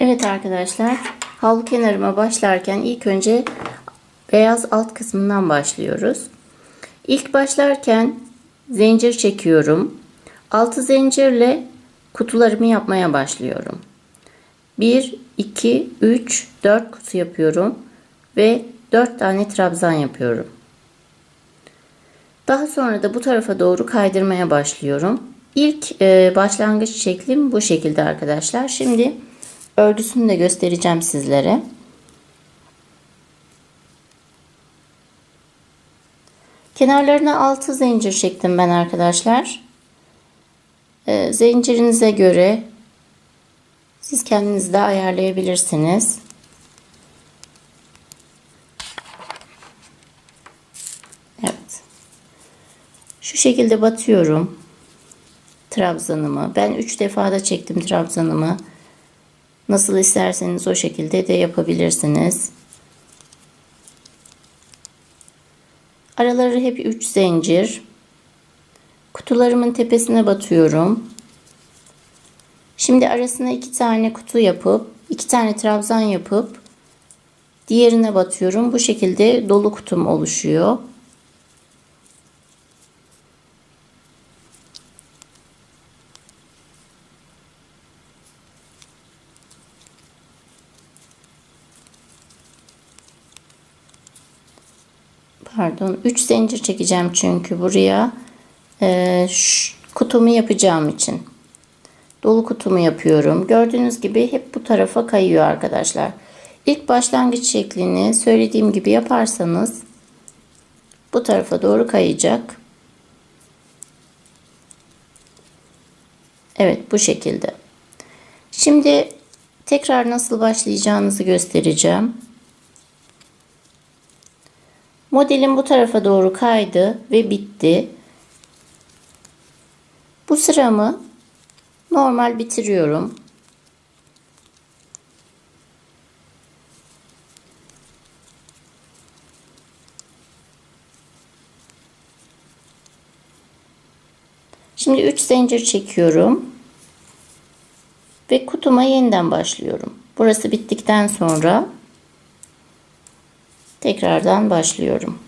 Evet arkadaşlar, havlu kenarıma başlarken ilk önce beyaz alt kısmından başlıyoruz. İlk başlarken zincir çekiyorum. Altı zincirle kutularımı yapmaya başlıyorum. 1, 2, 3, 4 kutu yapıyorum ve 4 tane trabzan yapıyorum. Daha sonra da bu tarafa doğru kaydırmaya başlıyorum. İlk e, başlangıç şeklim bu şekilde arkadaşlar. Şimdi örgüsünü de göstereceğim sizlere. Kenarlarına 6 zincir çektim ben arkadaşlar. E, zincirinize göre siz kendiniz de ayarlayabilirsiniz. Evet. Şu şekilde batıyorum trabzanımı. Ben 3 defa da çektim trabzanımı. Nasıl isterseniz o şekilde de yapabilirsiniz. Araları hep 3 zincir. Kutularımın tepesine batıyorum. Şimdi arasına 2 tane kutu yapıp 2 tane trabzan yapıp diğerine batıyorum. Bu şekilde dolu kutum oluşuyor. Pardon 3 zincir çekeceğim çünkü buraya. E, kutumu yapacağım için. Dolu kutumu yapıyorum. Gördüğünüz gibi hep bu tarafa kayıyor arkadaşlar. İlk başlangıç şeklini söylediğim gibi yaparsanız bu tarafa doğru kayacak. Evet bu şekilde. Şimdi tekrar nasıl başlayacağınızı göstereceğim Modelim bu tarafa doğru kaydı ve bitti. Bu sıramı normal bitiriyorum. Şimdi 3 zincir çekiyorum. Ve kutuma yeniden başlıyorum. Burası bittikten sonra Tekrardan başlıyorum.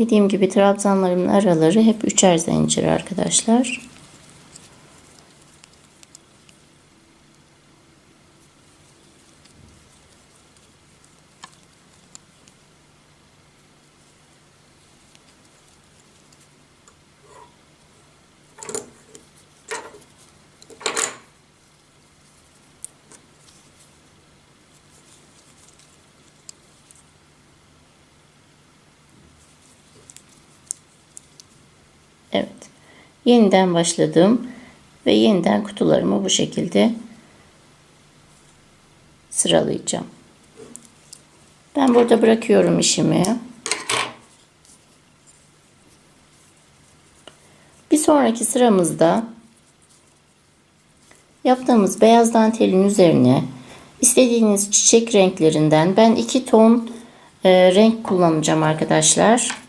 Dediğim gibi trabzanlarımın araları hep üçer zincir arkadaşlar. Evet. Yeniden başladım ve yeniden kutularımı bu şekilde sıralayacağım. Ben burada bırakıyorum işimi. Bir sonraki sıramızda yaptığımız beyaz dantelin üzerine istediğiniz çiçek renklerinden ben iki ton e, renk kullanacağım arkadaşlar.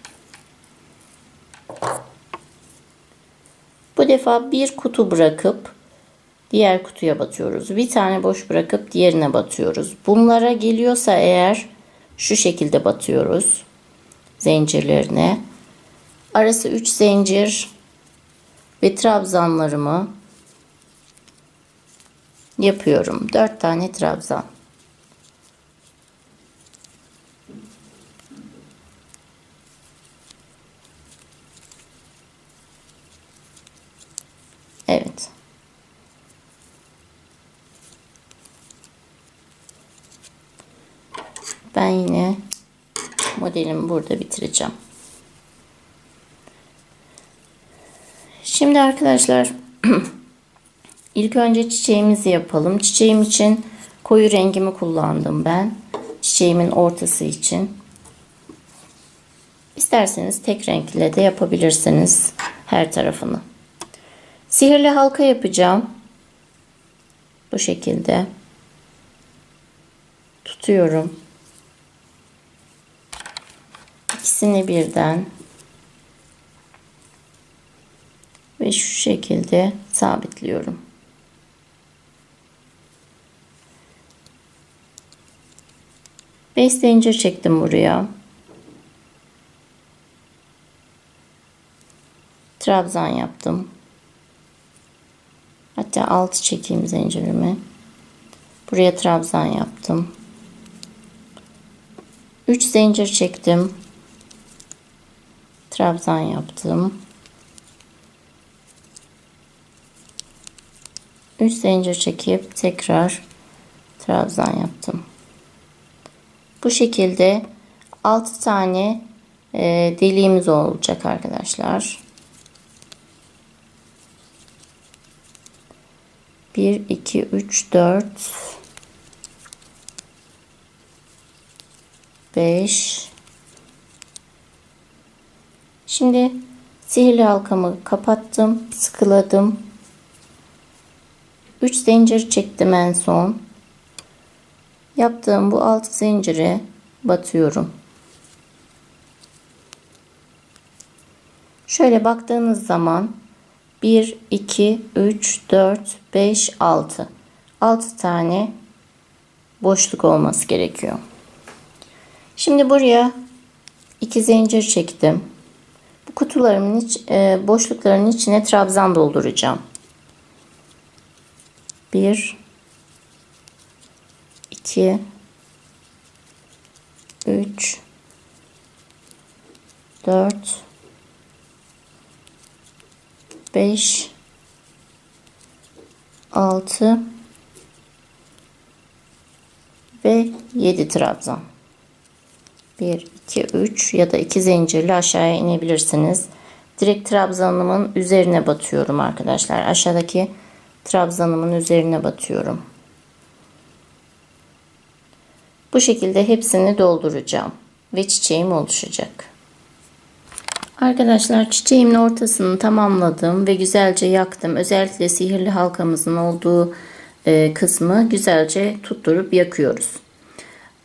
Bu defa bir kutu bırakıp diğer kutuya batıyoruz. Bir tane boş bırakıp diğerine batıyoruz. Bunlara geliyorsa eğer şu şekilde batıyoruz. Zincirlerine. Arası 3 zincir ve trabzanlarımı yapıyorum. 4 tane trabzan. Evet. Ben yine modelimi burada bitireceğim. Şimdi arkadaşlar ilk önce çiçeğimizi yapalım. Çiçeğim için koyu rengimi kullandım ben. Çiçeğimin ortası için. İsterseniz tek renkle de yapabilirsiniz her tarafını. Sihirli halka yapacağım. Bu şekilde tutuyorum. İkisini birden ve şu şekilde sabitliyorum. Beş zincir çektim buraya. Trabzan yaptım. Hatta altı çekeyim zincirimi. Buraya trabzan yaptım. 3 zincir çektim. Trabzan yaptım. 3 zincir çekip tekrar trabzan yaptım. Bu şekilde 6 tane e, deliğimiz olacak arkadaşlar. 1 2 3 4 5 Şimdi sihirli halkamı kapattım, sıkıladım. 3 zincir çektim en son. Yaptığım bu 6 zincire batıyorum. Şöyle baktığınız zaman 1 2 3 4 5 6 6 tane boşluk olması gerekiyor. Şimdi buraya 2 zincir çektim. Kutularımın iç, e, boşlukların içine trabzan dolduracağım. 1 2 3 4 5 6 ve 7 trabzan. 1 2 3 ya da 2 zincirle aşağıya inebilirsiniz. Direkt trabzanımın üzerine batıyorum arkadaşlar. Aşağıdaki trabzanımın üzerine batıyorum. Bu şekilde hepsini dolduracağım ve çiçeğim oluşacak. Arkadaşlar çiçeğimin ortasını tamamladım ve güzelce yaktım. Özellikle sihirli halkamızın olduğu e, kısmı güzelce tutturup yakıyoruz.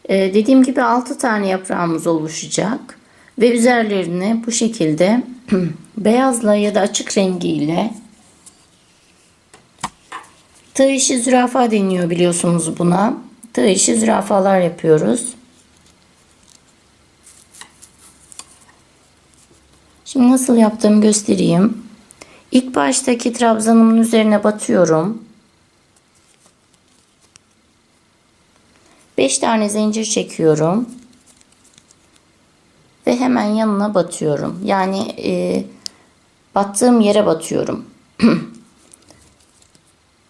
E, dediğim gibi 6 tane yaprağımız oluşacak ve üzerlerine bu şekilde beyazla ya da açık rengiyle tığ işi zürafa deniyor biliyorsunuz buna. Tığ işi zürafalar yapıyoruz. Şimdi nasıl yaptığımı göstereyim. İlk baştaki trabzanımın üzerine batıyorum. 5 tane zincir çekiyorum. Ve hemen yanına batıyorum. Yani e, battığım yere batıyorum.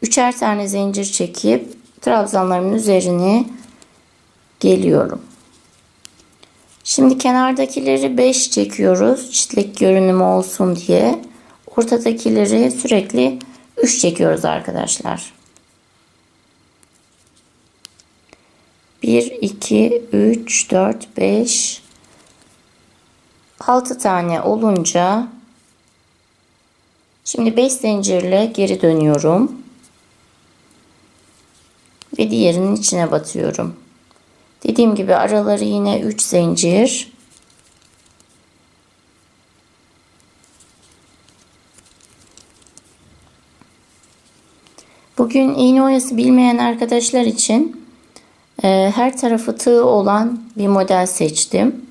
Üçer tane zincir çekip trabzanlarımın üzerine geliyorum. Şimdi kenardakileri 5 çekiyoruz. Çitlek görünümü olsun diye. Ortadakileri sürekli 3 çekiyoruz arkadaşlar. 1, 2, 3, 4, 5, 6 tane olunca şimdi 5 zincirle geri dönüyorum. Ve diğerinin içine batıyorum. Dediğim gibi araları yine 3 zincir. Bugün iğne oyası bilmeyen arkadaşlar için e, her tarafı tığ olan bir model seçtim.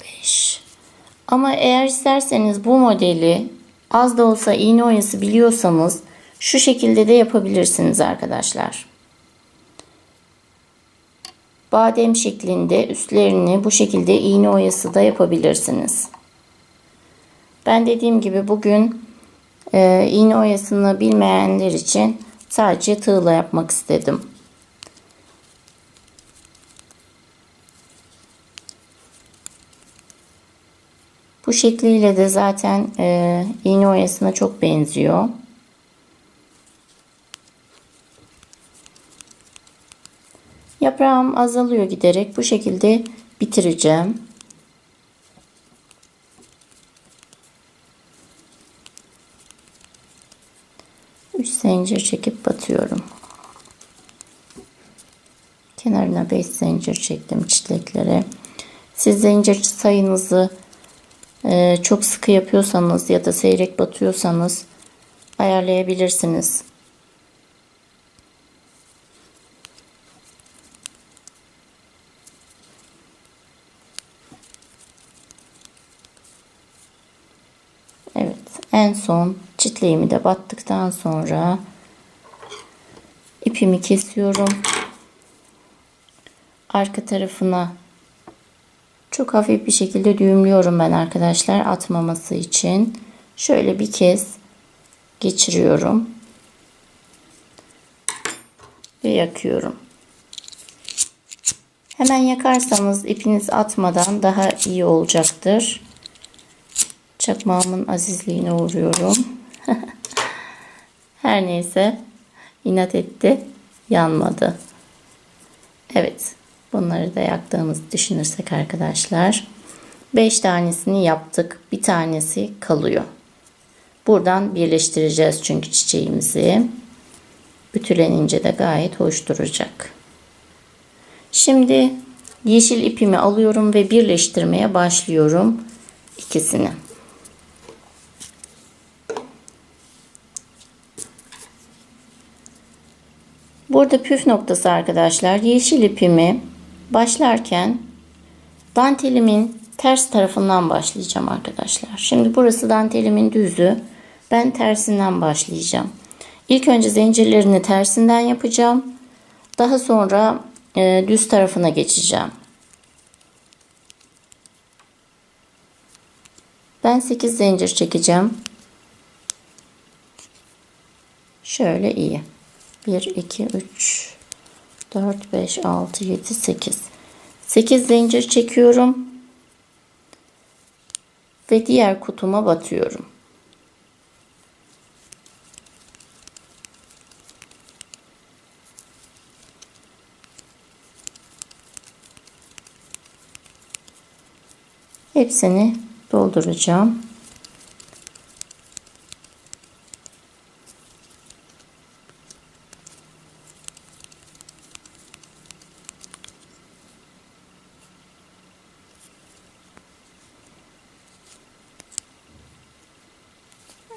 5 Ama eğer isterseniz bu modeli az da olsa iğne oyası biliyorsanız şu şekilde de yapabilirsiniz arkadaşlar. Badem şeklinde üstlerini bu şekilde iğne oyası da yapabilirsiniz. Ben dediğim gibi bugün e, iğne oyasını bilmeyenler için sadece tığla yapmak istedim. Bu şekliyle de zaten e, iğne oyasına çok benziyor. Yaprağım azalıyor giderek. Bu şekilde bitireceğim. 3 zincir çekip batıyorum. Kenarına 5 zincir çektim çitleklere. Siz zincir sayınızı e, çok sıkı yapıyorsanız ya da seyrek batıyorsanız ayarlayabilirsiniz. Evet, en son çitleğimi de battıktan sonra ipimi kesiyorum. Arka tarafına çok hafif bir şekilde düğümlüyorum ben arkadaşlar atmaması için. Şöyle bir kez geçiriyorum. Ve yakıyorum. Hemen yakarsanız ipiniz atmadan daha iyi olacaktır. Çakmağımın azizliğine uğruyorum. Her neyse inat etti. Yanmadı. Evet. Bunları da yaktığımızı düşünürsek arkadaşlar. 5 tanesini yaptık. Bir tanesi kalıyor. Buradan birleştireceğiz çünkü çiçeğimizi. Ütülenince de gayet hoş duracak. Şimdi yeşil ipimi alıyorum ve birleştirmeye başlıyorum ikisini. Burada püf noktası arkadaşlar yeşil ipimi başlarken dantelimin ters tarafından başlayacağım arkadaşlar. Şimdi burası dantelimin düzü. Ben tersinden başlayacağım. İlk önce zincirlerini tersinden yapacağım. Daha sonra e, düz tarafına geçeceğim. Ben 8 zincir çekeceğim. Şöyle iyi. 1, 2, 3, 4, 5, 6, 7, 8. 8 zincir çekiyorum. Ve diğer kutuma batıyorum. Hepsini dolduracağım.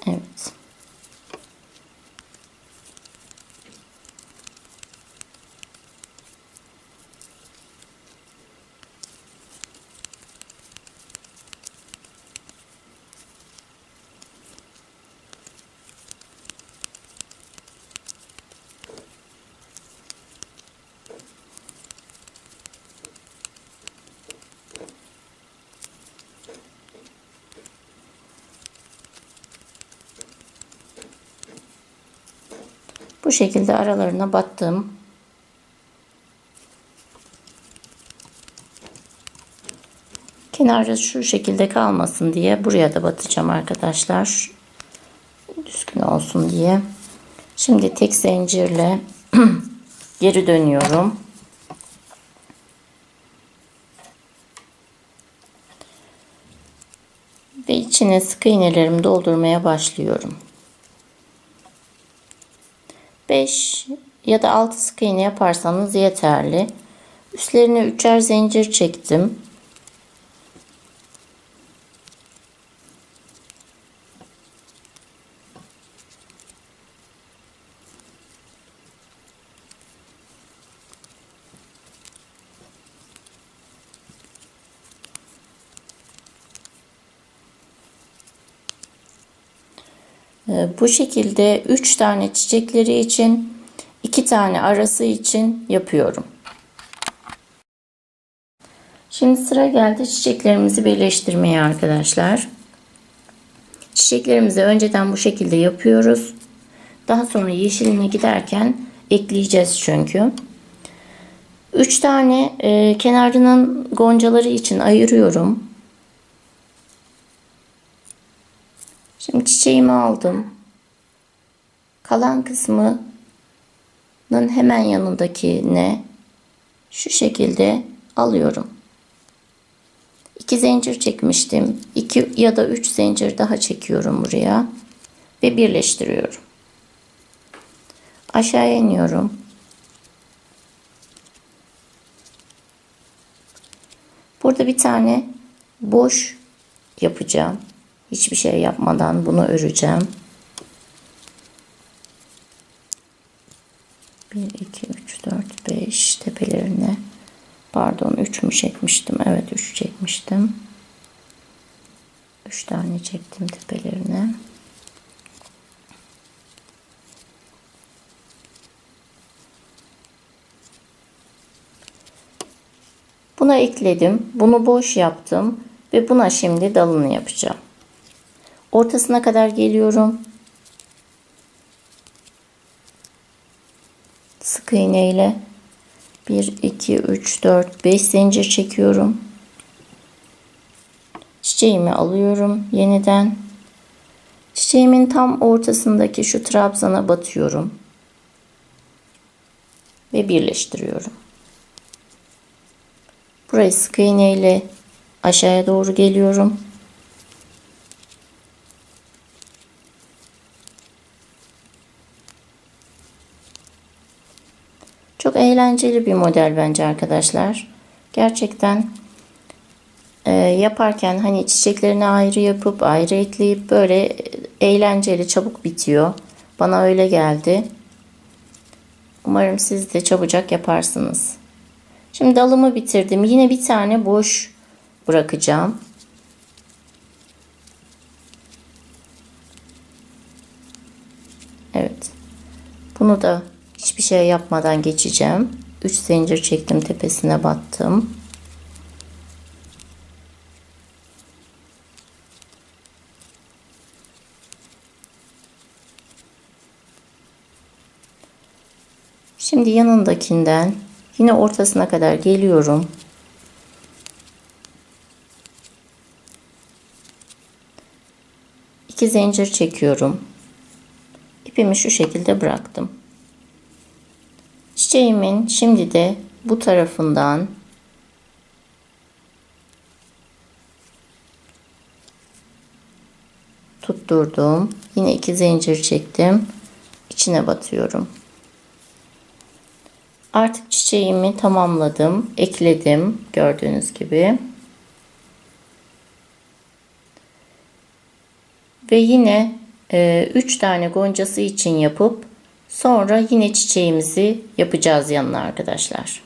Evet. Bu şekilde aralarına battım. Kenarda şu şekilde kalmasın diye buraya da batacağım arkadaşlar. Düzgün olsun diye. Şimdi tek zincirle geri dönüyorum. Ve içine sık iğnelerimi doldurmaya başlıyorum. 5 ya da 6 sık iğne yaparsanız yeterli. Üstlerine üçer zincir çektim. Bu şekilde 3 tane çiçekleri için 2 tane arası için yapıyorum. Şimdi sıra geldi çiçeklerimizi birleştirmeye arkadaşlar. Çiçeklerimizi önceden bu şekilde yapıyoruz. Daha sonra yeşiline giderken ekleyeceğiz çünkü. 3 tane e, kenarının goncaları için ayırıyorum. Şimdi çiçeğimi aldım. Kalan kısmının hemen yanındakine şu şekilde alıyorum. 2 zincir çekmiştim. 2 ya da 3 zincir daha çekiyorum buraya ve birleştiriyorum. Aşağıya iniyorum. Burada bir tane boş yapacağım. Hiçbir şey yapmadan bunu öreceğim. 1, 2, 3, 4, 5 tepelerine pardon 3 mü çekmiştim? Evet 3 çekmiştim. 3 tane çektim tepelerine. Buna ekledim. Bunu boş yaptım. Ve buna şimdi dalını yapacağım. Ortasına kadar geliyorum. Sık iğne ile 1, 2, 3, 4, 5 zincir çekiyorum. Çiçeğimi alıyorum yeniden. Çiçeğimin tam ortasındaki şu trabzana batıyorum. Ve birleştiriyorum. Burayı sık iğne ile aşağıya doğru geliyorum. Çok eğlenceli bir model bence arkadaşlar. Gerçekten e, yaparken hani çiçeklerini ayrı yapıp ayrı ekleyip böyle eğlenceli çabuk bitiyor. Bana öyle geldi. Umarım siz de çabucak yaparsınız. Şimdi dalımı bitirdim. Yine bir tane boş bırakacağım. Evet. Bunu da hiçbir şey yapmadan geçeceğim. 3 zincir çektim tepesine battım. Şimdi yanındakinden yine ortasına kadar geliyorum. İki zincir çekiyorum. İpimi şu şekilde bıraktım. Çiçeğimin şimdi de bu tarafından tutturdum. Yine iki zincir çektim. İçine batıyorum. Artık çiçeğimi tamamladım. Ekledim gördüğünüz gibi. Ve yine 3 tane goncası için yapıp sonra yine çiçeğimizi yapacağız yanına arkadaşlar.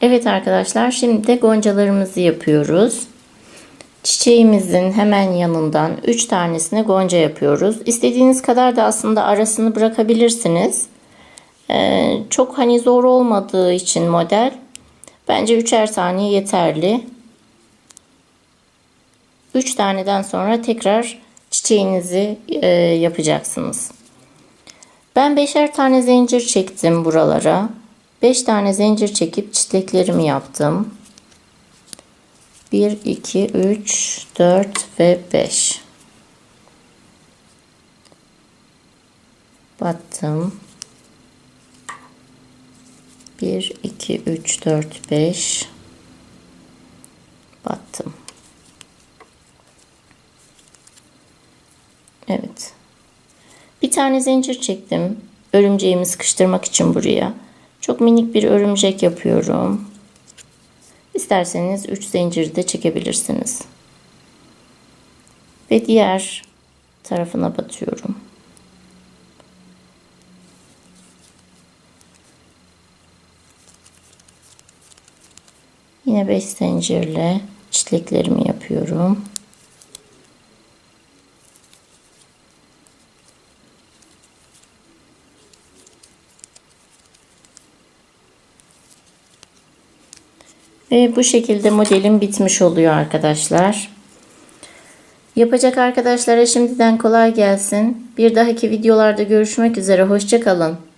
Evet arkadaşlar şimdi de goncalarımızı yapıyoruz. Çiçeğimizin hemen yanından 3 tanesine gonca yapıyoruz. İstediğiniz kadar da aslında arasını bırakabilirsiniz. Ee, çok hani zor olmadığı için model bence 3'er saniye yeterli. 3 taneden sonra tekrar çiçeğinizi e, yapacaksınız. Ben 5'er tane zincir çektim buralara. 5 tane zincir çekip çitleklerimi yaptım. 1, 2, 3, 4 ve 5. Battım. 1, 2, 3, 4, 5. Battım. Evet. Bir tane zincir çektim. Örümceğimi sıkıştırmak için buraya. Çok minik bir örümcek yapıyorum. İsterseniz 3 zincir de çekebilirsiniz. Ve diğer tarafına batıyorum. Yine 5 zincirle çitleklerimi yapıyorum. Ve bu şekilde modelim bitmiş oluyor arkadaşlar. Yapacak arkadaşlara şimdiden kolay gelsin. Bir dahaki videolarda görüşmek üzere. Hoşçakalın.